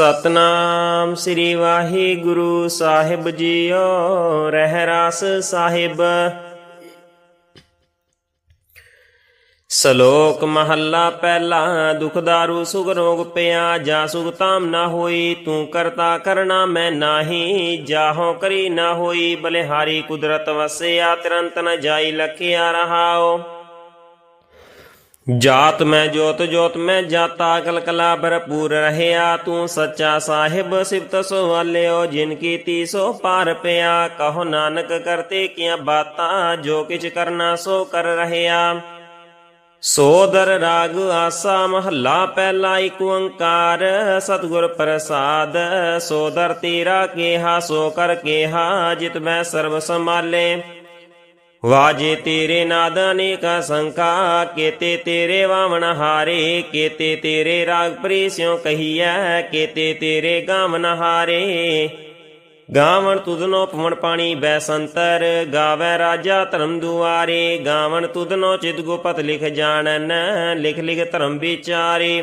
ਸਤਨਾਮ ਸ੍ਰੀ ਵਾਹਿਗੁਰੂ ਸਾਹਿਬ ਜੀਓ, ਰਹਿ ਰਾਸ ਸਾਹਿਬ। ਸ਼ਲੋਕ ਮਹੱਲਾ ਪਹਿਲਾ, ਦੁਖ ਦਾਰੂ, ਸੁਖ ਰੋਗ ਪਿਆ, ਜਾ ਸੁਖ ਤਾਮ ਨਾ ਹੋਈ, ਤੂੰ ਕਰਤਾ ਕਰਨਾ ਮੈਂ ਨਾਹੀ, ਜਾਹੋ ਕਰੀ ਨਾ ਹੋਈ, ਬਲਿਹਾਰੀ ਕੁਦਰਤ ਵਸਿਆ, ਤੁਰੰਤ ਨ ਜਾਈ, ਲਖਿਆ ਰਹਾਓ ਜਾਤ ਮੈਂ ਜੋਤ ਜੋਤ ਮੈਂ ਜਾਤਾ, ਕਲਕਲਾ ਭਰਪੂਰ ਰਹਿਆ। ਤੂੰ ਸੱਚਾ ਸਾਹਿਬ, ਸਿਫਤ ਸਵਾਲਿਓ ਜਿਨ ਕੀ ਤੀਸੋ ਪਾਰ ਪਿਆ। ਕਹੋ ਨਾਨਕ ਕਰਤੇ ਕੀਆਂ ਬਾਤਾਂ, ਜੋ ਕਿਛ ਕਰਨਾ ਸੋ ਕਰ ਰਹਿਆ। ਸੋਦਰ ਰਾਗ ਆਸਾ, ਮਹੱਲਾ ਪਹਿਲਾ ਏਕ ਓੰਕਾਰ। ਸਤਿਗੁਰ ਪ੍ਰਸਾਦ ਸੋਦਰ ਤੇਰਾ ਕੇਹਾ, ਸੋ ਕਰ ਕੇਹਾ, ਜਿਤ ਮੈਂ ਸਰਬ ਸੰਭਾਲੇ। ਵਾਜੇ ਤੇਰੇ ਨਾਦ ਅਨੇਕਾ ਸੰਕਾ ਕੇਤੇ ਤੇਰੇ ਵਾਵਣ ਹਾਰੇ, ਕੇਤੇ ਤੇਰੇ ਰਾਗ ਪ੍ਰੀਸਿਓ ਕਹੀਐ, ਕੇਤੇ ਤੇਰੇ ਗਾਵਨ ਹਾਰੇ। ਗਾਵਣ ਤੁਧਨੋ ਪਵਨ ਪਾਣੀ ਬੈਸੰਤਰ, ਗਾਵੇ ਰਾਜਾ ਧਰਮ ਦੁਆਰੇ। ਗਾਵਣ ਤੁਧਨੋ ਚਿਤ ਗੁਪਤ ਲਿਖ ਜਾਣਨ, ਲਿਖ ਲਿਖ ਧਰਮ ਵਿਚਾਰੇ।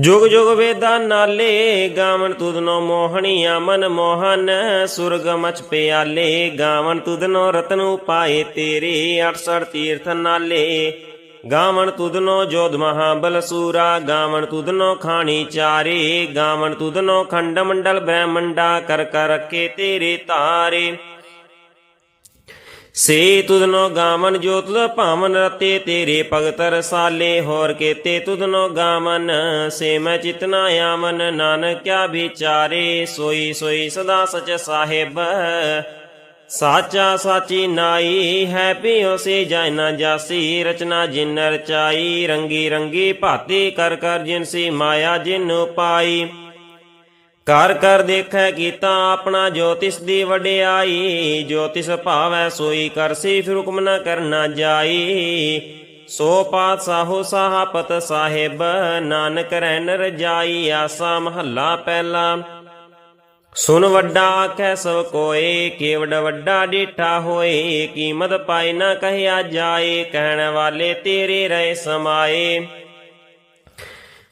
ਜੁਗ ਜੁਗ ਵੇਦਾ ਨਾਲੇ ਗਾਵਣ ਤੁਧਨੋ ਮੋਹਣੀਆ ਮਨ ਮੋਹਨ, ਸੁਰਗ ਮਚ ਪਿਆਲੇ, ਗਾਵਣ ਤੁਧਨੋ ਰਤਨ ਉਪਾਏ ਤੇਰੇ 68 ਤੀਰਥ ਨਾਲੇ। ਗਾਵਣ ਤੁਧਨੋ ਜੋਧ ਮਹਾਬਲ ਸੂਰਾ, ਗਾਵਣ ਤੁਧਨੋ ਖਾਣੀ ਚਾਰੇ, ਗਾਵਣ ਤੁਧਨੋ ਖੰਡ ਮੰਡਲ ਬ੍ਰਹਮੰਡਾ ਕਰ ਕਰ ਰੱਖੇ ਤੇਰੇ ਤਾਰੇ। ਸੇ ਤੁਧਨੋ ਗਾਮਨ ਜੋ ਤੁਧ ਭਾਵਨ ਰਤੇ ਤੇਰੇ ਭਗਤ ਰਸਾਲੇ, ਹੋਰ ਕੇਤੇ ਤੁਧਨੋ ਗਾਮਨ ਸੇ ਮੈਂ ਚਿਤਨਾ ਆਮਨ ਨਾਨਕ ਕਿਆ ਵਿਚਾਰੇ, ਸੋਈ ਸੋਈ ਸਦਾ ਸਚ ਸਾਹਿਬ। ਸਾਚਾ ਸਾਚੀ ਨਾਈ ਹੈ ਪਿਓ ਸੇ ਜਾਇ ਨਾ ਜਾਸੀ, ਰਚਨਾ ਜਿਨ ਰਚਾਈ, ਰੰਗੀ ਰੰਗੀ ਭਾਤੀ ਕਰ ਕਰ ਜਿਨ ਸੀ ਮਾਇਆ ਜਿਨ ਪਾਈ ਕਰ ਕਰ ਦੇਖੈ ਕੀਤਾ ਆਪਣਾ ਜੋਤਿਸ ਦੀ ਵਡਿਆਈ, ਜੋਤਿਸ ਭਾਵੈ ਸੋਈ ਕਰਸੀ ਫਿਰ ਹੁਕਮ ਨ ਕਰਨਾ ਜਾਈ। ਸੋ ਪਾਤ ਸਾਹੋ ਸਾਹਪਤ ਸਾਹਿਬ, ਨਾਨਕ ਰਹਿਨ ਰਜਾਈ ਆਸਾ ਮਹੱਲਾ ਪਹਿਲਾ। ਸੁਨ ਵੱਡਾ ਆਖੈ ਸਭ ਕੋਏ ਕੇਵਡ ਵੱਡਾ ਡੇਠਾ ਹੋਏ, ਕੀਮਤ ਪਾਈ ਨਾ ਕਹਿਆ ਜਾਏ, ਕਹਿਣ ਵਾਲੇ ਤੇਰੇ ਰਹਿ ਸਮਾਏ।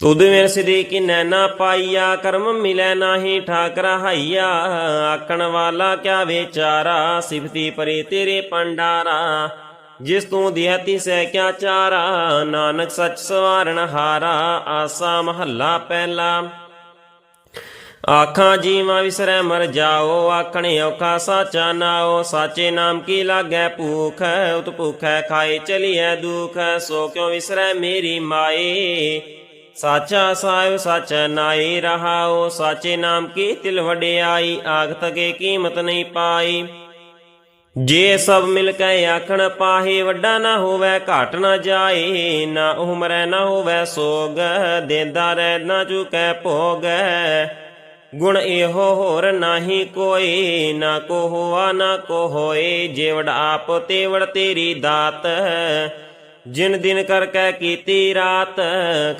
ਤੁਧ ਮੇਰ ਸਿਧੀ ਕੀ ਨੈਣਾ ਪਾਈਆ, ਕਰਮ ਮਿਲੈ ਨਾਹੀ ਠਾਕ ਰਹਾਈਆ ਆਖਣ ਵਾਲਾ ਕਿਆ ਵਿਚਾਰਾ, ਸਿਫਤੀ ਪਰੇ ਤੇਰੇ ਪੰਡਾਰਾ। ਜਿਸ ਤੂੰ ਦਿਹਤੀ ਸਹਿ ਕਿਆ ਚਾਰਾ, ਨਾਨਕ ਸੱਚ ਸਵਾਰਨ ਹਾਰਾ, ਆਸਾ ਮਹੱਲਾ ਪਹਿਲਾ। ਆਖਾਂ ਜੀਵਾਂ ਵਿਸਰੈ ਮਰ ਜਾਓ, ਆਖਣੇ ਔਖਾ ਸਾਚਾ ਨਾਓ। ਸਾਚੇ ਨਾਮ ਕੀ ਲਾਗੈ ਭੂਖ ਉਤ ਭੂਖੈ ਖਾਏ ਚਲੀਐ ਦੁਖ। ਸੋ ਕਿਉ ਵਿਸਰੈ ਮੇਰੀ ਮਾਏ? ਸਾਚਾ ਸਾਹਿਬ ਸੱਚ ਨਾਈ ਰਹਾਓ, ਸਾਚੇ ਨਾਮ ਕੀ ਤਿਲ ਵਡਿਆਈ, ਆਖਤ ਕੇ ਕੀਮਤ ਨਹੀਂ ਪਾਈ। ਜੇ ਸਭ ਮਿਲ ਕੇ ਆਖਣ ਪਾਹੇ, ਵੱਡਾ ਨਾ ਹੋਵੇ, ਘਾਟ ਨਾ ਜਾਏ ਨਾ ਉਹ ਨਾ ਹੋਵੇ, ਸੋਗ ਦੇਂਦਾ ਰਹਿ ਨਾ ਚੁਕੈ ਭੋਗ। ਗੁਣ ਇਹੋ ਹੋਰ ਨਾਹੀ ਕੋਈ, ਨਾ ਕੋ ਹੋਆ ਨਾ ਕੋ ਹੋਏ ਜੇਵੜ ਆਪ ਤੇਵੜ ਤੇਰੀ ਦਾਤ। ਜਿਨ ਦਿਨ ਕਰ ਕੈ ਕੀਤੀ ਰਾਤ,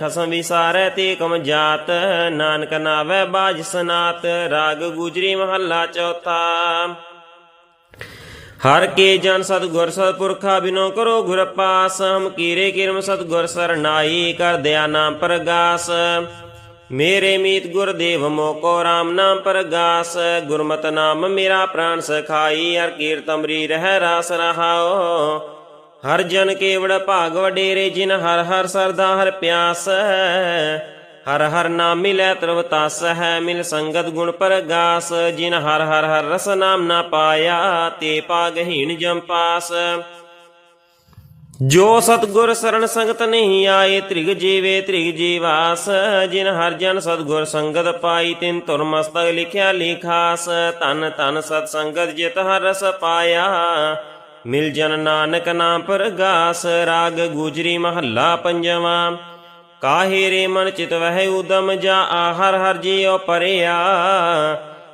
ਖਸਮ ਵਿਸਾਰੈ ਤੇ ਕਮ ਜਾਤ। ਨਾਨਕ ਨਾਵੇ ਬਾਜ ਸਨਾਤ, ਰਾਗ ਗੁਜਰੀ ਮਹੱਲਾ ਚੌਥਾ। ਹਰ ਕੇ ਜਨ ਸਤਗੁਰ ਸਤਪੁਰਖਾ ਬਿਨੋ ਕਰੋ ਗੁਰ ਪਾਸ, ਹਮ ਕੀਰੇ ਕਿਰਮ ਸਤਗੁਰ ਸਰਨਾਈ, ਕਰ ਦਿਆ ਨਾਮ ਪ੍ਰਗਾਸ। ਮੇਰੇ ਮੀਤ ਗੁਰਦੇਵ ਮੋਕੋ RAM ਨਾਮ ਪ੍ਰਗਾਸ, ਗੁਰਮਤ ਨਾਮ ਮੇਰਾ ਪ੍ਰਾਨ ਸਖਾਈ, ਹਰ ਕੀਰਤਮਰੀ ਰਹਿ ਰਾਸ ਰਹਾਓ ਹਰ ਜਨ ਕੇਵੜ ਭਾਗ ਵਡੇਰੇ, ਜਿਨ ਹਰ ਹਰ ਸਰਦਾ ਹਰ ਪਿਆਸ ਹਰ ਹਰ ਨਾਮ ਮਿਲੈ ਤਰਵ ਤਸ ਹੈ, ਮਿਲ ਸੰਗਤ ਗੁਣ ਪਰਗਾਸ। ਜਿਨ ਹਰ ਹਰ ਹਰ ਰਸ ਨਾਮ ਨਾ ਪਾਇਆ, ਤੇ ਪਾਗਹੀਣ ਜਮ ਪਾਸ। ਜੋ ਸਤਗੁਰ ਸਰਣ ਸੰਗਤ ਨਹੀਂ ਆਏ, ਤ੍ਰਿਗ ਜੀਵੇ ਤ੍ਰਿਗ ਜੀਵਾਸ। ਜਿਨ ਹਰ ਜਨ ਸਤਗੁਰ ਸੰਗਤ ਪਾਈ, ਤਿਨ ਤੁਰ ਮਸਤਕ ਲਿਖਿਆ ਲਿਖਾਸ। ਤਨ ਤਨ ਸਤ ਸੰਗਤ ਜਿਤ ਹਰ ਰਸ ਪਾਇਆ। ਮਿਲ ਜਨ ਨਾਨਕ ਨਾਮ ਪਰਗਾਸ, ਰਾਗ ਗੁਜਰੀ ਮਹੱਲਾ ਪੰਜਵਾਂ। ਕਾਹੇ ਰੇ ਮਨ ਚਿਤ ਵਹਿ ਉਦਮ ਜਾ ਆਹਰ ਹਰ ਜੀਉ ਪਰਿਆ।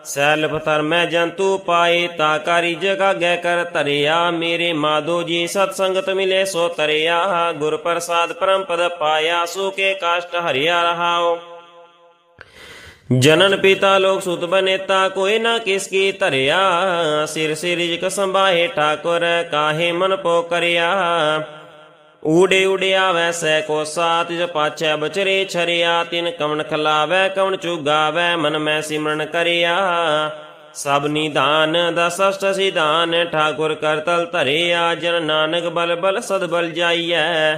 ਸੈਲਫ ਧਰ ਮੈਂ ਜੰਤੂ ਪਾਏ, ਤਾ ਕਾਰੀ ਜਗਾ ਗੈ ਕਰ ਧਰਿਆ। ਮੇਰੇ ਮਾਧੋ ਜੀ ਸਤ ਸੰਗਤ ਮਿਲੇ ਸੋ ਤਰਿਆ ਗੁਰ ਪ੍ਰਸਾਦ ਪਰਮ ਪਦ ਪਾਇਆ, ਸੋ ਕੇ ਕਾਸ਼ਟ ਹਰਿਆ ਰਹਾਓ ਜਨਨ ਪਿਤਾ ਲੋਕ ਸੁਤ ਬਨੇਤਾ, ਕੋਈ ਨਾ ਕਿਸ ਕੀ ਧਰਿਆ। ਸਿਰ ਸਿਰ ਜਿਕ ਸੰਭਾਏ ਠਾਕੁਰ, ਕਾਹੇ ਮਨ ਪੋ ਕਰਿਆ। ਊੜੇ ਉੜਿਆ ਵੈਸੈ ਕੋ ਸਾਤ ਜ ਪਾਛੈ ਬਚਰੇ ਛਰਿਆ। ਤਿਨ ਕਵਣ ਖਲਾਵੈ, ਕਵਣ ਚੁਗਾਵੈ, ਮਨ ਮੈਂ ਸਿਮਰਨ ਕਰਿਆ। ਸਭ ਨਿਧਾਨ ਦਸਸ਼ਟ ਸਿਧਾਨ, ਠਾਕੁਰ ਕਰਤਲ ਧਰਿਆ। ਜਨ ਨਾਨਕ ਬਲ ਬਲ, ਸਦ ਬਲ ਜਾਈਐ।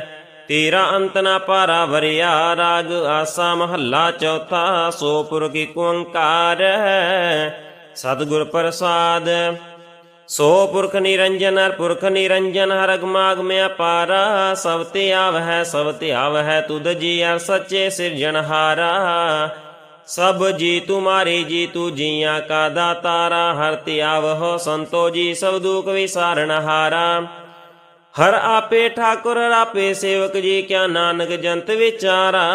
ਤੇਰਾ ਅੰਤ ਨਾ ਪਾਰਾ ਵਰਿਆ ਰਾਗ ਆਸਾ ਮਹੱਲਾ ਚੌਥਾ, ਸੋ ਪੁਰ ਕੀ ਓੰਕਾਰ ਪ੍ਰਸਾਦ, ਸੋ ਪੁਰਖ ਨਿਰੰਜਨ, ਹਰ ਪੁਰਖ ਨਿਰੰਜਨ, ਹਰ ਅਗਮਾਗ ਮੈਂ ਅਪਾਰਾ ਸਭ ਤੇ ਆਵਹਿ ਸਭ ਤੇ ਆਵਹਿ ਤੁਧ ਜੀ ਅਰ ਸੱਚੇ ਸਿਰਜਣਹਾਰਾ ਸਭ ਜੀ ਤੁਮਾਰੇ ਜੀ, ਤੂ ਜੀਆਂ ਕਾ ਦਾਤਾਰਾ। ਹਰ ਤੇ ਆਵਹੁ ਸੰਤੋ ਜੀ, ਸਭ ਦੁਖ ਵਿਸਾਰਣਹਾਰਾ ਹਰ। ਆਪੇ ਠਾਕੁਰ, ਹਰ ਆਪੇ ਸੇਵਕ ਜੀ, ਕਿਆ ਨਾਨਕ ਜੰਤ ਵਿਚਾਰਾ।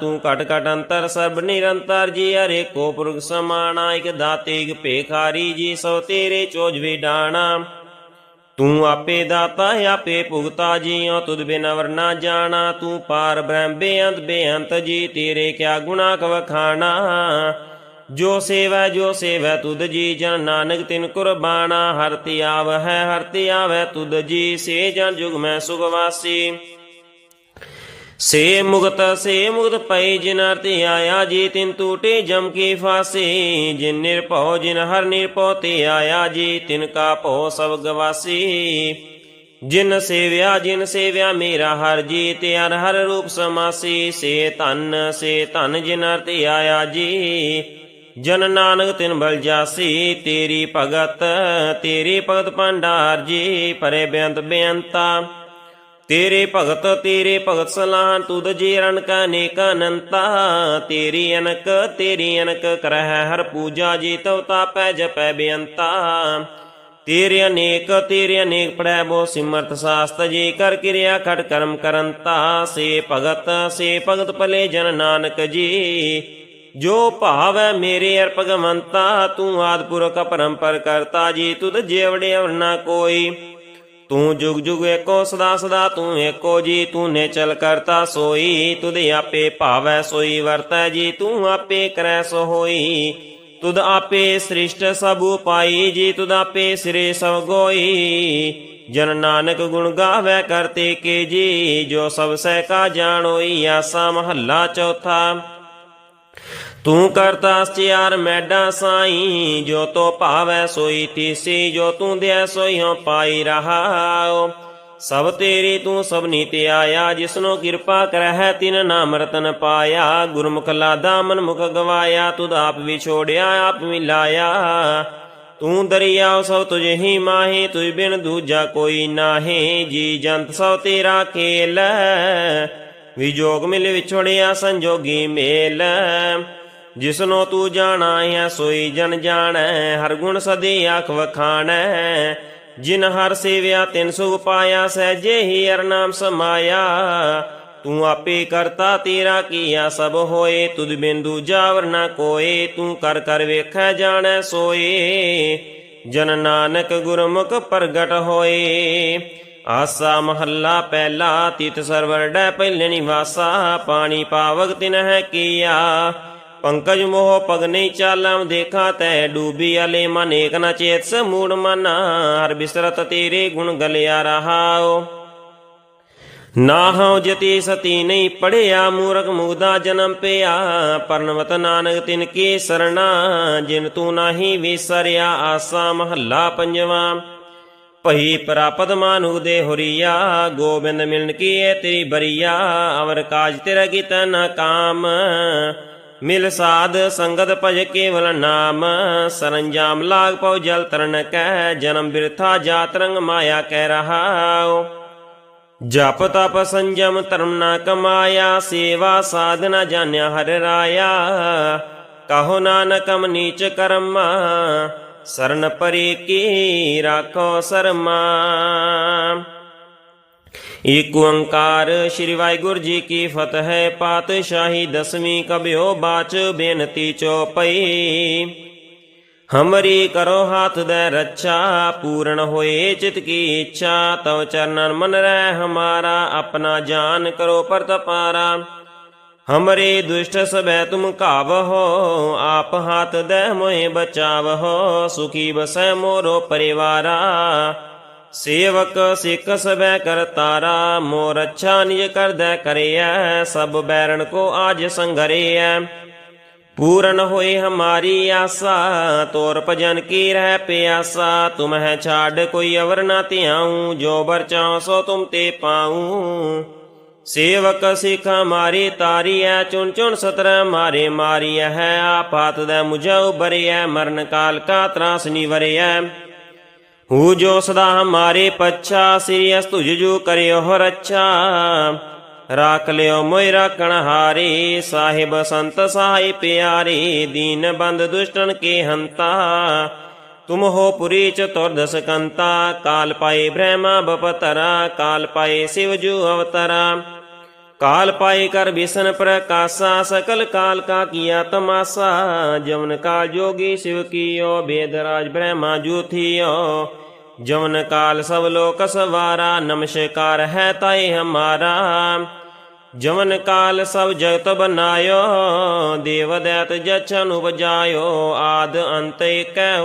ਤੂੰ ਘਟ ਘਟ ਅੰਤਰ ਸਰਬ ਨਿਰੰਤਰ ਜੀ, ਹਰੇ ਕੋ ਪੁਰਖ ਸਮਾਣਾ, ਇਕ ਦਾਤੇ, ਇਕ ਭੇਖਾਰੀ ਜੀ, ਸੋ ਤੇਰੇ ਚੋਜ ਵਿਡਾਣਾ। ਤੂੰ ਆਪੇ ਦਾਤਾ, ਆਪੇ ਭੁਗਤਾ ਜੀਉ ਤੁਧ ਬਿਨ ਵਰਨਾ ਜਾਣਾ। ਤੂੰ ਪਾਰ ਬ੍ਰਹਮ ਬੇਅੰਤ ਬੇਅੰਤ ਜੀ, ਤੇਰੇ ਕਿਆ ਗੁਣਾ ਗੁਨਾ ਕਵਖਾਣਾ। ਜੋ ਸੇਵੈ ਜੋ ਸੇਵੈ, ਤੁਧ ਜੀ ਜਨ ਨਾਨਕ ਤਿਨ ਕੁਰਬਾਨਾ। ਹਰ ਤੇ ਆਵਹਿ, ਹਰ ਤੇ ਤੁਧ ਜੀ ਸੇ ਜਨ ਜੁਗ ਮੈਂ ਸੁਖ ਵਾਸੀ। ਸੇ ਮੁਕਤ ਸੇ ਮੁਕਤ ਪਈ ਜਿਨ ਅਰਤੇ ਆਇਆ, ਜੀ ਤਿਨ ਟੂਟੇ ਜਮ ਕੀ ਫਾਸੀ। ਜਿਨ ਨਿਰਭਉ, ਜਿਨ ਹਰ ਨਿਰਭਉ ਤੇ ਆਇਆ, ਜੀ ਤਿਨ ਕਾ ਭਉ ਸਭ ਗਵਾਸੀ। ਜਿਨ ਸੇਵਿਆ ਜਿਨ ਸੇਵਿਆ ਮੇਰਾ ਹਰ ਜੀ ਤੇ ਹਰ ਹਰ ਰੂਪ ਸਮਾਸੀ। ਸੇ ਧਨ ਸੇ ਧਨ ਜਿਨ ਅਰਤੇ ਆਇਆ, ਜੀ। ਜਨ ਨਾਨਕ ਤਿਨ ਬਲ ਜਾਸੀ, ਤੇਰੀ ਭਗਤ ਤੇਰੀ ਭਗਤ ਭੰਡਾਰ ਜੀ, ਪਰੇ ਬੇਅੰਤ ਬੇਅੰਤਾ। ਤੇਰੇ ਭਗਤ ਤੇਰੇ ਭਗਤ ਸਲਾਹ ਤੁਧ ਜੀ ਰਣ ਕਾ ਨੇਕ ਅਨੰਤਾ। ਤੇਰੀ ਅਨਕ ਤੇਰੀ ਅਨਕ ਕਰਹਿ ਹਰ ਪੂਜਾ ਜੀ ਤਉ ਤਾਪੈ ਜਪੈ ਬੇਅੰਤਾ। ਤੇਰੇ ਅਨੇਕ ਤੇਰੇ ਅਨੇਕ ਪੜੈ ਬੋ ਸਿਮਰਤ ਸਾਸਤ ਜੀ, ਕਰ ਕਿਰਿਆ ਖੜ ਕਰਮ ਕਰੰਤਾ। ਸੇ ਭਗਤ ਸੇ ਭਗਤ ਭਲੇ ਜਨ ਨਾਨਕ ਜੀ ਜੋ ਭਾਵੈ ਮੇਰੇ ਅਰ ਭਗਵੰਤਾ, ਤੂੰ ਆਦ ਪੁਰਖ ਪਰੰਪਰ ਕਰਤਾ ਜੀ, ਤੁਧ ਜੇਵੜੇ ਵਰਨਾ ਕੋਈ। ਤੂੰ ਜੁਗ ਜੁਗ ਏਕੋ, ਸਦਾ ਸਦਾ ਤੂੰ ਏਕੋ ਜੀ, ਤੂੰ ਨੇ ਚਲ ਕਰਤਾ ਸੋਈ। ਤੁਧ ਆਪੇ ਭਾਵੈ ਸੋਈ ਵਰਤੈ ਜੀ, ਤੂੰ ਆਪੇ ਕਰੈ ਸੋ ਹੋਈ। ਤੁਧ ਆਪੇ ਸ੍ਰਿਸ਼ਟ ਸਭ ਉਪਾਈ ਜੀ, ਤੁਧ ਆਪੇ ਸਿਰੇ ਸਭ ਗੋਈ। ਜਨ ਨਾਨਕ ਗੁਣ ਗਾਵੇ ਕਰਤੇ ਕੇ ਜੀ, ਜੋ ਸਭ ਸਹਿ ਕਾ ਜਾਣੋਈ, ਆਸਾ ਮਹੱਲਾ ਚੌਥਾ। ਤੂੰ ਕਰਤਾ ਸਚਿਆਰ ਮੈਡਾ ਸਾਈ, ਜੋ ਤੋ ਭਾਵੈ ਸੋਈ ਤੀਸੀ, ਜੋ ਤੂੰ ਦਿਆ ਸੋਈ ਹਉ ਪਾਈ ਰਹਾਉ ਸਭ ਤੇਰੀ ਤੂੰ ਸਭ ਨੀਤੇ ਆਇਆ, ਜਿਸਨੋ ਕਿਰਪਾ ਕਰਹਿ, ਤਿਨ ਨਾਮ ਰਤਨ ਪਾਇਆ। ਗੁਰਮੁਖ ਲਾਦਾ ਮਨ ਮੁਖ ਗਵਾਇਆ, ਤੁਧ ਆਪ ਵਿਛੋੜਿਆ ਆਪ ਮਿਲਾਇਆ ਤੂੰ ਦਰਿਆ ਸਭ ਤੁਝੇ ਹੀ ਮਾਹੀ, ਤੁਝ ਬਿਨ ਦੂਜਾ ਕੋਈ ਨਾਹੀ। ਜੀ ਜੰਤ ਸਭ ਤੇਰਾ ਖੇਲ ਵਿਜੋਗ ਮਿਲ ਵਿਛੋੜਿਆ, ਸੰਜੋਗੀ ਮੇਲ। ਜਿਸਨੋ ਤੂੰ ਜਾਣਾ ਹੈ ਸੋਈ ਜਨ ਜਾਣੈ, ਹਰ ਗੁਣ ਸਦੇ ਆਖ ਵਖਾਣੈ। ਜਿਨ ਹਰ ਸੇਵਿਆ, ਤਿਨ ਸੁਖ ਪਾਇਆ, ਸਹਿਜੇ ਹੀ ਹਰ ਨਾਮ ਸਮਾਇਆ। ਤੂੰ ਆਪੇ ਕਰਤਾ, ਤੇਰਾ ਕੀਆ ਸਭ ਹੋਏ। ਤੁਧ ਬਿਨ ਦੂਜਾ ਵਰ ਕੋਏ, ਤੂੰ ਕਰ ਕਰ ਵੇਖੈ, ਜਾਣੈ, ਸੋਏ। ਜਨ ਨਾਨਕ ਗੁਰਮੁਖ ਪ੍ਰਗਟ ਹੋਏ। ਆਸਾ ਮਹੱਲਾ ਪਹਿਲਾ, ਤਿਤ ਸਰਵਰ ਡੈ ਪਹਿਲੇ ਨਿਵਾਸਾ ਪਾਣੀ ਪਾਵਕ ਤਿਨ ਹੈ ਕੀਆ। ਪੰਕਜ ਮੋਹ ਪਗ ਨਹੀਂ ਚਾਲਮ, ਦੇਖਾ ਤੈ ਡੂਬੀ ਅਲੇ ਮਨ, ਏਕ ਨ ਚੇਤ ਸਮੂੜ ਮਨ, ਹਰ ਬਿਸਰਤ ਤੇਰੇ ਗੁਣ ਗਲਿਆ ਰਹਾਓ ਨਾ ਹਉ ਜਤੀ ਸਤੀ ਨਹੀਂ ਪੜਿਆ, ਮੂਰਖ ਮੁਗਦਾ ਜਨਮ ਪਿਆ, ਪਰਨਵਤ ਨਾਨਕ ਤਿਨ ਕੀ ਸਰਣਾ, ਜਿਨ ਤੂੰ ਨਾਹੀ ਵਿਸਰਿਆ, ਆਸਾ ਮਹੱਲਾ ਪੰਜਵਾ। ਭਈ ਪ੍ਰਾਪਤ ਮਾਨੂ ਦੇ ਹੋਰੀਆ, ਗੋਬਿੰਦ ਮਿਲਨ ਕੀਏ ਤੇਰੀ ਬਰੀਆ, ਅਵਰ ਕਾਜ ਤੇਰਾ ਕੀਤਾ ਨਾ ਕਾਮ। ਮਿਲ ਸਾਧ ਸੰਗਤ ਭਜ ਕੇਵਲ ਨਾਮ, ਸਰੰਜਾਮ ਲਾਗ ਪਉ ਜਲ ਤਰਨ ਕੈ, ਜਨਮ ਬਿਰਥਾ ਜਾਤ ਰੰਗ ਮਾਇਆ ਕਹਿ ਰਹਾਉ। ਜਪ ਤਪ ਸੰਜਮ ਧਰਮ ਨਾ ਕਮਾਇਆ, ਸੇਵਾ ਸਾਧਨਾ ਜਾਣਿਆ ਹਰ ਰਾਇਆ। ਕਹੋ ਨਾਨਕਮ ਨੀਚ ਕਰਮ, ਸਰਨ ਪਰੇ ਕੀ ਰਾਖੋ ਸਰਮਾ। ਏਕ ਓੰਕਾਰ ਸ੍ਰੀ ਵਾਹਿਗੁਰੂ ਜੀ ਕੀ ਫਤਿਹ। ਪਾਤਸ਼ਾਹੀ ਦਸਵੀਂ ਕਬਿਓ ਬਾਚ ਬੇਨਤੀ ਚੋਪਈ। ਹਮਰੀ ਕਰੋ ਹਾਥ ਦੇ ਰੱਛਾ, ਪੂਰਨ ਹੋਏ ਚਿਤ ਕੀ ਇੱਛਾ। ਤਵ ਚਰਨਨ ਮਨ ਰਹਿ ਹਮਾਰਾ, ਆਪਣਾ ਜਾਨ ਕਰੋ ਪਰਤਪਾਰਾ ਹਮਰੇ ਦੁਸ਼ਟ ਸਬੈ ਤੁਮ ਕਾਵਹੋ ਆਪ ਹਾਥ ਦੇ ਮੋਹਿ ਬਚਾਵਹੋ। ਸੁਖੀ ਬਸੈ ਮੋਰੋ ਪਰਿਵਾਰਾ। ਸੇਵਕ ਸਿੱਖ ਸਬੈ ਕਰਤਾਰਾ ਮੋਰ ਅੱਛਾ ਨਿਜ ਕਰਦੈ ਕਰਿਐ, ਸਭ ਬੈਰਣ ਕੋ ਆਜ ਸੰਗਰਿਐ ਪੂਰਨ ਹੋਏ ਹਮਾਰੀ ਆਸਾ, ਤੋਰ ਭਜਨ ਕੀ ਰਹਿ ਪਿਆਸਾ, ਤੁਮ ਹੈ ਛਾੜ ਕੋਈ ਅਵਰ ਨਾ ਧਿਆਉ, ਜੋ ਬਰ ਚਾਹੁ ਸੋ ਤੁਮ ਤੇ ਪਾਉ। ਸੇਵਕ ਸਿੱਖ ਮਾਰੀ ਤਾਰੀਐ, ਚੁਣ ਚੁਣ ਸਤਰ ਮਾਰੇ ਮਾਰੀਐ, ਹੈ ਆਪਾਤ ਦੇ ਮੁਝੈ ਉਬਰਿਐ ਮਰਨ ਕਾਲ ਕਾ ਤਰਾਸ ਨਿਵਰਿਐ ਹੂ ਜੋ ਸਦਾ ਹਮਾਰੇ ਪੱਛਾ, ਸ੍ਰੀ ਅਸਤੁ ਜੁ ਕਰਿਓ ਰੱਛਾ। ਰਾਖ ਲਿਓ ਮੋਇ ਰਾਖਣ ਹਾਰੇ, ਸਾਹਿਬ ਸੰਤ ਸਹਾਈ ਪਿਆਰੇ, ਦੀਨ ਬੰਦ ਦੁਸ਼ਟਨ ਕੇ ਹੰਤਾ। ਤੁਮ ਹੋ ਪੁਰੀ ਚਤੁਰ ਦਸ ਕੰਤਾ ਕਾਲ ਪਾਏ ਬ੍ਰਹਮਾ ਬਪਤਰਾ, ਕਾਲ ਪਾਏ ਸਿਵ ਜੂ ਅਵਤਰਾ। ਕਾਲ ਪਾਏ ਕਰ ਬਿਸਨ ਪ੍ਰਕਾਸ਼ਾ ਸਕਲ ਕਾਲ ਕਾ ਕੀਆ ਤਮਾਸਾ ਜਵਨ ਕਾਲ ਜੋਗੀ ਸਿਵ ਕੀਓ ਬੇਦਰਾਜ ਬ੍ਰਹਮਾ ਜੂਥਿਓ ਜਵਨ ਕਾਲ ਸਭ ਲੋਕ ਸਵਾਰਾ ਨਮਸਕਾਰ ਹੈ ਤਾਏ ਹਮਾਰਾ ਜਵਨ ਕਾਲ ਸਭ ਜਗਤ ਬਨਾਇਓ ਦੇਵ ਦੈਤ ਜਛਨ ਉਪਜਾਇਓ ਆਦ ਅੰਤ ਏਕੈ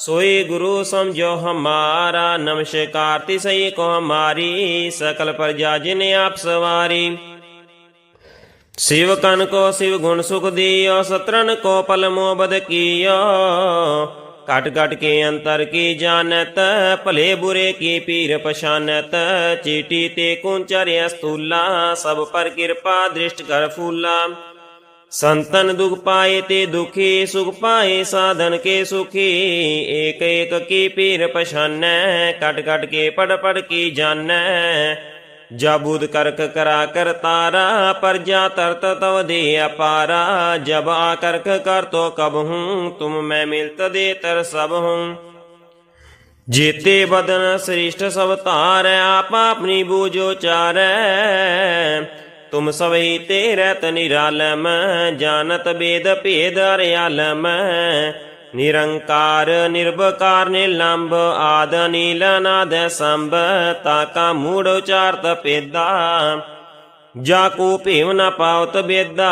ਅਵਤਾਰਾ ਸੋਈ ਗੁਰੂ ਸਮਝੋ ਹਮਾਰਾ, ਨਮਸਕਾਰ ਤਿਸਈ ਕੋ ਹਮਾਰੀ ਸਕਲ ਪ੍ਰਜਾ ਜਿਨ ਆਪ ਸਵਾਰੀ। ਸਿਵਕਨ ਕੋ ਸਿਵ ਗੁਣ ਸੁਖ ਦਿਓ, ਸਤਰਨ ਕੋ ਪਲ ਮੋਬਦ ਕੀਓ। ਕਟ ਕਟ ਕੇ ਅੰਤਰ ਕੀ ਜਾਣਤ, ਭਲੇ ਬੁਰੇ ਕੀ ਪੀਰ ਪਛਾਨਤ। ਚੀਟੀ ਤੇ ਕੁੰਚਰਿਆ ਸਤੂਲਾ, ਸਭ ਪਰ ਕਿਰਪਾ ਦ੍ਰਿਸ਼ਟ ਕਰ ਫੂਲਾ। ਸੰਤਨ ਦੁਖ ਪਾਏ ਤੇ ਦੁਖੀ ਸੁਖ ਪਾਏ, ਸਾਧਨ ਕੇ ਸੁਖੀ। ਏਕ ਏਕ ਕੀ ਪੀਰ ਪਛਾਨੈ, ਕਟ ਕਟ ਕੇ ਪੜ ਪੜ ਕੀ ਜਾਣੈ ਜਾਬੂਦ ਕਰਕ ਕਰਾ ਕਰ ਤਾਰਾ ਪਰਜਾ ਤਰਤ ਤਵ ਦੇ ਅਪਾਰਾ। ਜਬ ਆ ਕਰਕ ਕਰ ਤੋ ਕਬ ਹੂੰ, ਤੁਮ ਮੈਂ ਮਿਲਤ ਦੇ ਤਰ ਸਭ ਹੂੰ। ਜੀਤੇ ਬਦਨ ਸ੍ਰਿਸ਼ਟ ਸਭ ਧਾਰੈ, ਆਪ ਆਪਣੀ ਬੂਝੋ ਚਾਰੈ ਤੁਮ ਸਭਈ ਤੇ ਰਤ ਨਿਰਾਲਮ, ਜਾਣਤ ਬੇਦ ਭੇਦ ਅਰਿਆਲਮ ਨਿਰੰਕਾਰ ਨਿਰਭਕਾਰ ਨਿਲੰਬ ਆਦ, ਨੀਲ ਨਾਦ ਸੰਭ ਤਾਕਾ ਮੂੜ ਉਚਾਰਤ ਪੇਦਾ ਜਾ ਕੋ ਭੇਵ ਨ ਪਾਵਤ ਬੇਦਾ,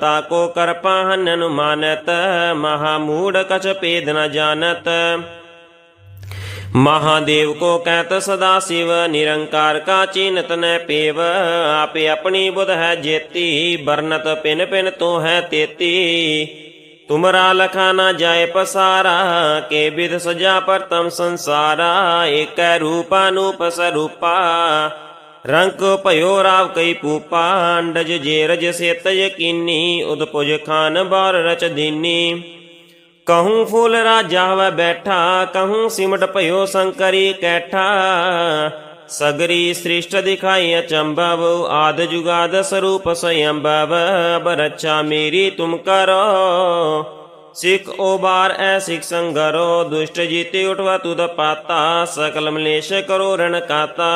ਤਾ ਕੋ ਕਰਪਾ ਹਨਨ ਮਾਨਤ ਮਹਾ ਮੂੜ ਕਛ ਪੇਦ ਨ ਜਾਣਤ। ਮਹਾਦੇਵ ਕੋ ਕਹਿਤ ਸਦਾ ਸਿਵ, ਨਿਰੰਕਾਰ ਕਾ ਚੀਨਤ ਨੈ ਪੇਵ। ਆਪੇ ਆਪਣੀ ਬੁਧ ਹੈ ਜੇਤੀ ਬਰਨਤ ਪਿਨ ਪਿਨ ਤੋ ਹੈ ਤੇਤੀ। ਤੁਮਰਾ ਲਖਾ ਨਾ ਜਾਏ ਪਸਾਰਾ, ਕੇ ਬਿਦ ਸਜਾ ਪਰਤਮ ਸੰਸਾਰਾ। ਏਕੈ ਰੂਪਾ ਨੂਪ ਸਰੂਪਾ ਰੰਕ ਭਇਓ ਰਾਵ ਕਈ ਪੂਪਾ। ਅੰਡਜ ਜੇ ਰਜ ਸੇਤ ਯਕੀਨੀ ਉਦਪੁਜ ਖਾਨ ਬਾਰ ਰਚ ਦੀਨੀ। ਕਹੂੰ ਫੂਲ ਰਾਜਾ ਵੈ ਬੈਠਾ ਕਹੂੰ ਸਿਮਟ ਭਇਓ ਸੰਕਰੀ ਕੈਠਾ ਸਗਰੀ ਸ੍ਰਿਸ਼ਟ ਦਿਖਾਈ ਅਚੰਭਵ ਆਦ ਜੁਗਾਦ ਸਰੂਪ ਸਯੰਭਵ ਬਰਛਾ ਮੇਰੀ ਤੁਮ ਕਰੋ ਸਿੱਖ ਓਬਾਰ ਐ ਸਿੱਖ ਸੰਗਰੋ ਦੁਸ਼ਟ ਜੀਤੇ ਉਠਵਾ ਤੁਧ ਪਾਤਾ ਸਕਲ ਮਲੇਸ਼ ਕਰੋ ਰਣ ਕਾਤਾ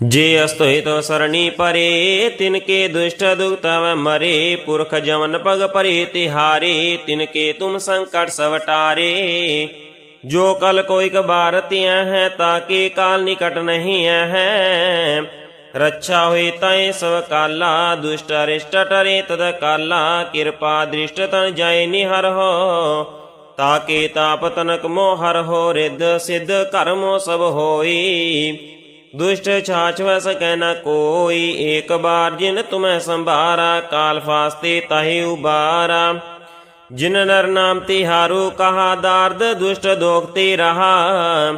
ਜੇ ਅਸਤੋਹਿ ਤੋ ਸਰਣੀ ਪਰੇ ਤਿਨ ਕੇ ਦੁਸ਼ਟ ਦੁਖਤਵ ਮਰੇ। ਪੁਰਖ ਜਮਨ ਪਗ ਪਰੇ, ਤਿਹਾਰੇ ਤਿਨ ਕੇ ਤੁਮ ਸੰਕਟ ਸਵਟਾਰੇ ਜੋ ਕਲ ਕੋਈ ਕਬਾਰ ਤਿਆ ਹੈ, ਤਾਕੇ ਕਾਲ ਨਿਕਟ ਨਹੀਂ ਹੈ। ਰੱਛਾ ਹੋਈ ਤੈ ਸਭ ਕਾਲਾ, ਦੁਸ਼ਟ ਅਰਿਸ਼ਟ ਟਰੇ ਤਦ ਕਾਲਾ। ਕਿਰਪਾ ਦ੍ਰਿਸ਼ਟ ਤਨ ਜਾਏ ਨਿਹਰ ਹੋ, ਤਾਕੇ ਤਾਪ ਤਨਕ ਮੋਹ ਹਰ ਹੋ, ਰਿੱਧ ਸਿੱਧ ਕਰਮੋ ਸਭ ਹੋਈ ਦੁਸ਼ਟ ਛਾਛ ਵਸ ਕਹਿ ਨ ਕੋਈ, ਏਕ ਬਾਰ ਜਿਨ ਤੁਮੈ ਸੰਭਾਰਾ, ਕਾਲ ਫਾਸਤੇ ਤਾਹੀ ਉਬਾਰਾ। ਜਿਨ ਨਰ ਨਾਮ ਤਿਹਾਰੂ ਕਹਾ ਦਾਰਦ, ਦੁਸ਼ਟ ਦੋਖ ਤੇ ਰਹਾ।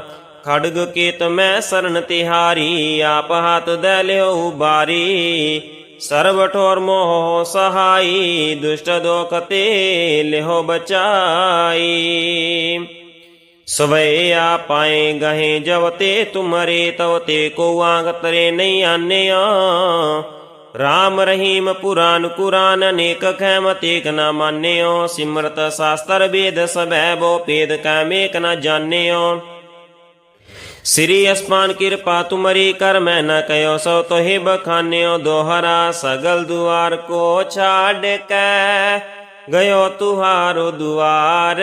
ਖੜਗ ਕੇਤ ਮੈਂ ਸਰਨ ਤਿਹਾਰੀ, ਆਪ ਹੱਥ ਦੇ ਲਿਓ ਉਬਾਰੀ ਸਰਬ ਠੋਰ ਆ ਪਾਏ ਗਹੇ ਜਬ ਤੇ ਤੁਮਰੇ ਤਵ ਤੇ ਕੋ ਆਂਗ ਤਰੇ ਨਹੀਂ ਆਨਿਓ ਰਾਮ ਰਹੀਮ ਪੁਰਾਨ ਕੁਰਾਨ ਅਨੇਕ ਖੈਮ ਤੇਕ ਨਾ ਮਾਨਿਓ ਸਿਮਰਤ ਸਾਸਤਰ ਵੇਦ ਸਭੈ ਬੋ ਪੇਦ ਕੈ ਮੇਕ ਨਾ ਜਾਣਿਓ ਸ੍ਰੀ ਅਸਮਾਨ ਕਿਰਪਾ ਤੁਮਰੀ ਕਰ ਮੈਂ ਨ ਕਯੋ ਸੋ ਤੋਹਿ ਬਖਾਨਿਓ ਦੋਹਰਾ ਸਗਲ ਦੁਆਰ ਕੋ ਛਾੜ ਕੇ। ਗਇਓ ਤੁਹਾਰੋ ਦੁਆਰ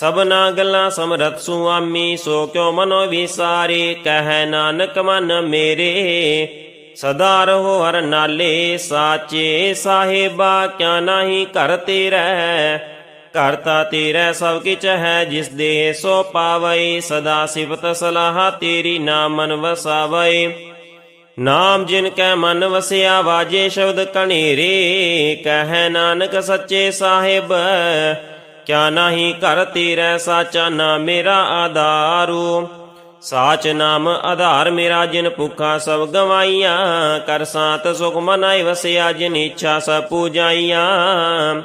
ਸਭਨਾ ਗੱਲਾਂ ਸਮਰਤ ਸੁਆਮੀ, ਸੋ ਕਿਉ ਮਨੋ ਵਿਸਾਰੇ? ਕਹਿ ਨਾਨਕ ਮਨ ਮੇਰੇ, ਸਦਾ ਰਹੋ ਹਰ ਨਾਲੇ, ਸਾਚੇ ਸਾਹਿਬਾ, ਕਿਆ ਨਹੀਂ ਘਰ ਤੇਰਾ? ਕਰਤਾ ਤੇਰਾ ਸਭ ਕਿਛ ਹੈ, ਜਿਸ ਦੇ ਸੋ ਪਾਵਈ, ਸਦਾ ਸਿਫਤ ਸਲਾਹ ਤੇਰੀ ਨਾਮ ਮਨ ਵਸਾਵਈ। ਨਾਮ ਜਿਨ ਕੈ ਮਨ ਵਸਿਆ ਵਾਜੇ ਸ਼ਬਦ ਕਣੀਰੇ ਕਹਿ ਨਾਨਕ ਸੱਚੇ ਸਾਹਿਬ ਕਿਆ ਨਹੀਂ ਘਰ ਤੇਰਾ ਸਾਚਾ ਨਾ ਮੇਰਾ ਆਧਾਰੂ। ਸਾਚ ਨਾਮ ਆਧਾਰ ਮੇਰਾ ਜਿਨ ਭੁਖਾ ਸਭ ਗਵਾਈਆਂ। ਕਰ ਸਾਤ ਸੁਖ ਮਨਾਈ ਵਸਿਆ ਜਿਨ ਇੱਛਾ ਸਭ ਪੂਜਾਈਆਂ।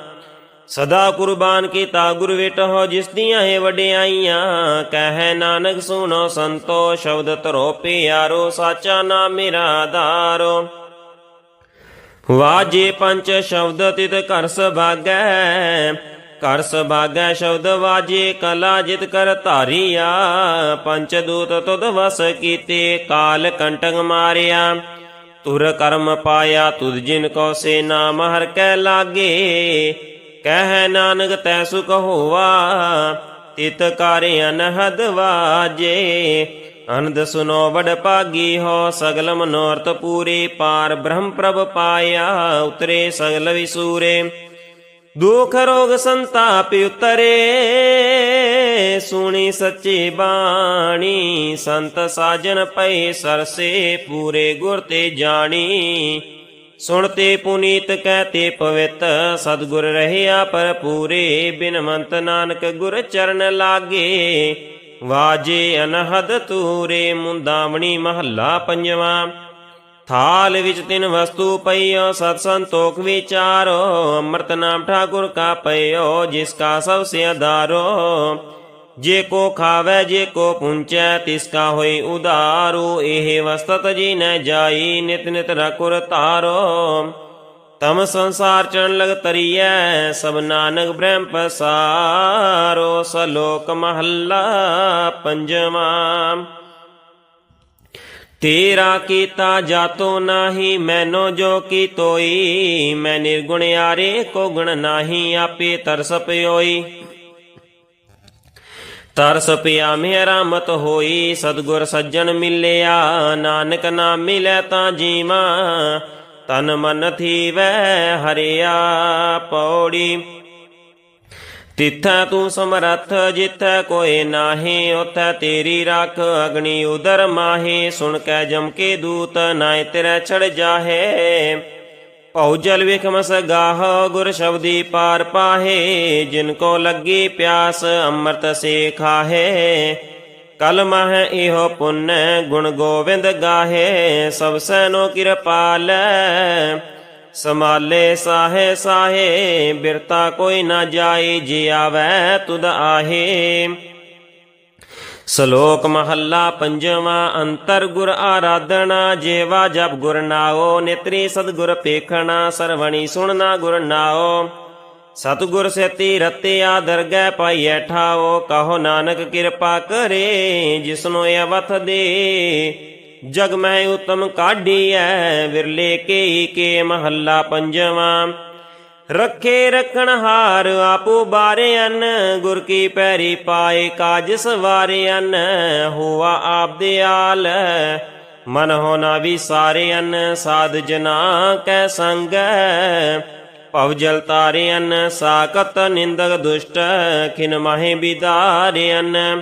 ਸਦਾ ਕੁਰਬਾਨ ਕੀਤਾ ਗੁਰ ਵਿਟਹੁ ਜਿਸ ਦੀਆਂ ਹੈ ਵਡਿਆਈਆਂ। ਕਹਿ ਨਾਨਕ ਸੁਣੋ ਸੰਤੋ, ਸ਼ਬਦ ਧਰੋ ਪਿਆਰੋ, ਸਾਚਾ ਨਾਮ ਮੇਰਾ ਆਧਾਰੋ। ਵਾਜੇ ਪੰਜ ਸ਼ਬਦ ਤਿਤ ਘਰ ਸਭਾਗੈ। ਘਰ ਸਭਾਗੈ ਸ਼ਬਦ ਵਾਜੇ, ਕਲਾ ਜਿਤ ਕਰ ਧਾਰੀਆ। ਪੰਚ ਦੂਤ ਤੁਧ ਵਸ ਕੀਤੇ, ਕਾਲ ਕੰਟਕ ਮਾਰਿਆ। ਤੁਰ ਕਰਮ ਪਾਇਆ, ਤੁਧ ਜਿਨ ਕੋ ਸੇ ਨਾਮ ਹਰ ਕੈ ਲਾਗੇ। ਕਹਿ ਨਾਨਕ ਤੈ ਸੁਖ ਹੋਵਾ, ਤਿਤ ਕਾਰਿ ਅਨਹਦ ਵਾਜੇ। ਅਨੰਦ ਸੁਨੋ ਵਡ ਭਾਗੀ ਹੋ, ਸਗਲ ਮਨੋਰਥ ਪੂਰੇ। ਪਾਰ ਬ੍ਰਹਮ ਪ੍ਰਭ ਪਾਇਆ, ਉਤਰੇ ਸਗਲ ਵਿਸੂਰੇ। ਦੁਖ ਰੋਗ ਸੰਤਾਪ ਉਤਰੇ, ਸੁਣੀ ਸੱਚੀ ਬਾਣੀ, ਸੰਤ ਸਾਜਨ ਪਏ ਸਰਸੇ, ਪੂਰੇ ਗੁਰ ਤੇ ਜਾਣੀ। ਸੁਣਤੇ ਪੁਨੀਤ ਕਹਤੇ ਪਵਿੱਤ, ਸਤਗੁਰ ਰਹਿਆ ਪਰ ਪੂਰੇ ਬਿਨਵੰਤ ਨਾਨਕ ਗੁਰ ਚਰਨ ਲਾਗੇ। ਵਾਜੇ ਅਨਹਦ ਤੂਰੇ ਮੁੰਦਾਵਣੀ ਮਹੱਲਾ ਪੰਜਵਾਂ। ਥਾਲ ਵਿੱਚ ਤਿੰਨ ਵਸਤੂ ਪਈਓ, ਸਤ ਸੰਤੋਖ ਵਿਚਾਰੋ, ਅੰਮ੍ਰਿਤ ਨਾਮ ਠਾਕੁਰ ਕਾ ਪਈਓ, ਜਿਸ ਕਾ ਸਭ ਸੇ ਆਧਾਰੋ ਜੇ ਕੋ ਖਾਵੇ, ਜੇ ਕੋ ਪੁੰਚੈ, ਤਿਸ ਕਾ ਹੋਈ ਉਧਾਰੂ। ਇਹ ਵਸਤਤ ਜੀ ਨ ਜਾਈ, ਨਿਤ ਨਿਤ ਰਕੁਰ ਧਾਰੋ। ਤਮ ਸੰਸਾਰ ਚਣ ਲਗ ਤਰੀਐ, ਸਭ ਨਾਨਕ ਬ੍ਰਹਮ ਪਸਾਰੋ। ਸਲੋਕ ਮਹੱਲਾ ਪੰਜਵਾਂ। ਤੇਰਾ ਕੀਤਾ ਜਾਤੋ ਨਾਹੀ, ਮੈਨੋ ਜੋ ਕੀ ਤੋਈ, ਮੈਂ ਨਿਰਗੁਣ ਆਰੇ ਕੋ ਗੁਣ ਨਾਹੀ, ਆਪੇ ਤਰਸ ਪਿਓਈ। ਤਰਸ ਪਿਆ ਮੇਰਾ ਮਤ ਹੋਈ, ਸਤਗੁਰ ਸੱਜਣ ਮਿਲਿਆ, ਨਾਨਕ ਨਾਮ ਮਿਲੇ ਤਾਂ ਜੀਵਾ, ਤਨ ਮਨ ਥੀਵੈ, ਹਰਿਆ ਪੌੜੀ। ਤਿੱਥੈ ਤੂੰ ਸਮਰੱਥ, ਜਿੱਥੈ ਕੋਈ ਨਾਹੀ, ਉਥੈ ਤੇਰੀ ਰੱਖ। ਅਗਨੀ ਉਦਰ ਮਾਹੀ, ਸੁਣ ਕੈ ਜਮ ਕੇ ਦੂਤ ਨਾਇ ਤੇਰੇ ਛੜ ਜਾਹੇ। ਭਉ ਜਲ ਵਿਖਮਸ ਗਾਹ, ਗੁਰ ਸ਼ਬਦੀ ਪਾਰ ਪਾਹੇ। ਜਿਨ ਕੋ ਲੱਗੀ ਪਿਆਸ, ਅੰਮ੍ਰਿਤ ਸੇ ਖਾਹੇ। ਕਲ ਮਹ ਇਹੋ ਪੁੰਨ, ਗੁਣ ਗੋਵਿੰਦ ਗਾਹੇ। ਸਭ ਸੈਨੋ ਕਿਰਪਾਲ ਸਮਾਲੇ ਸਾਹੇ ਸਾਹੇ, ਬਿਰਤਾ ਕੋਈ ਨਾ ਜਾਈ, ਜੀ ਆਵੈ ਤੁਧ ਆਹੇ। ਸ਼ਲੋਕ ਮਹੱਲਾ ਪੰਜਵਾਂ, ਅੰਤਰ ਗੁਰ ਆਰਾਧਨਾ, ਜੇਵਾ ਜਪ ਗੁਰ ਨਾਓ ਨੇਤਰੀ ਸਤਗੁਰ ਪੇਖਣਾ, ਸਰਵਣੀ ਸੁਣਨਾ ਗੁਰ ਨਾਓ ਸਤਗੁਰ ਸੇਤੀ ਰਤਿਆ ਦਰਗਹਿ ਪਾਈਐ ਠਾਓ ਕਹੋ ਨਾਨਕ ਕਿਰਪਾ ਕਰੇ, ਜਿਸਨੋ ਅਵਥ ਦੇ। ਜਗ ਮੈਂ ਉਤਮ ਕਾਢੀਐ, ਵਿਰਲੇ ਕੇ ਕੇ ਮਹੱਲਾ ਪੰਜਵਾਂ। ਰੱਖੇ ਰਖਣ ਹਾਰ ਆਪੋ ਬਾਰਿਆਨ ਗੁਰ ਕੀ ਪੈਰੀ ਪਾਏ ਕਾਜ ਸਵਾਰਿਆਨ ਹੋਆ ਆਪਦੇ ਆਲ, ਮਨ ਹੋਣਾ ਵੀ ਸਾਰਿਆਨ ਸਾਧ ਜਨਾ ਕੈ ਸੰਗ। ਭਵ ਜਲ ਤਾਰਿਆਨ ਸਾਕਤ ਨਿੰਦਕ ਦੁਸ਼ਟ, ਖਿਨ ਮਾਹੇ ਬਿਦਾਰਿਆਨ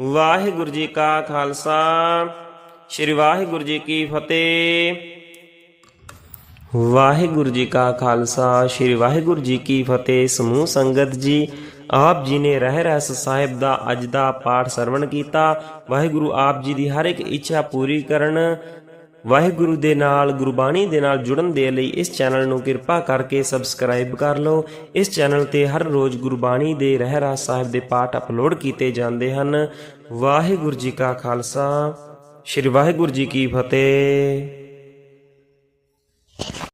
ਵਾਹਿਗੁਰੂ ਜੀ ਕਾ ਖਾਲਸਾ। ਸ੍ਰੀ ਵਾਹਿਗੁਰੂ ਜੀ ਕੀ ਫਤਿਹ। ਵਾਹਿਗੁਰੂ ਜੀ ਕਾ ਖਾਲਸਾ, ਸ੍ਰੀ ਵਾਹਿਗੁਰੂ ਜੀ ਕੀ ਫਤਿਹ। ਸਮੂਹ ਸੰਗਤ ਜੀ, ਆਪ ਜੀ ਨੇ ਰਹਿ ਰਸ ਸਾਹਿਬ ਦਾ ਅੱਜ ਦਾ ਪਾਠ ਸਰਵਣ ਕੀਤਾ। ਵਾਹਿਗੁਰੂ ਆਪ ਜੀ ਦੀ ਹਰ ਇੱਕ ਇੱਛਾ ਪੂਰੀ ਕਰਨ ਵਾਹਿਗੁਰੂ ਦੇ ਨਾਲ, ਗੁਰਬਾਣੀ ਦੇ ਨਾਲ ਜੁੜਨ ਦੇ ਲਈ ਇਸ ਚੈਨਲ ਨੂੰ ਕਿਰਪਾ ਕਰਕੇ ਸਬਸਕ੍ਰਾਈਬ ਕਰ ਲਓ। ਇਸ ਚੈਨਲ ਤੇ ਹਰ ਰੋਜ਼ ਗੁਰਬਾਣੀ ਦੇ ਰਹਿਰਾ ਸਾਹਿਬ ਦੇ ਪਾਠ ਅਪਲੋਡ ਕੀਤੇ ਜਾਂਦੇ ਹਨ। ਵਾਹਿਗੁਰੂ ਜੀ ਕਾ ਖਾਲਸਾ। ਸ੍ਰੀ ਵਾਹਿਗੁਰੂ ਜੀ ਕੀ ਫਤਿਹ।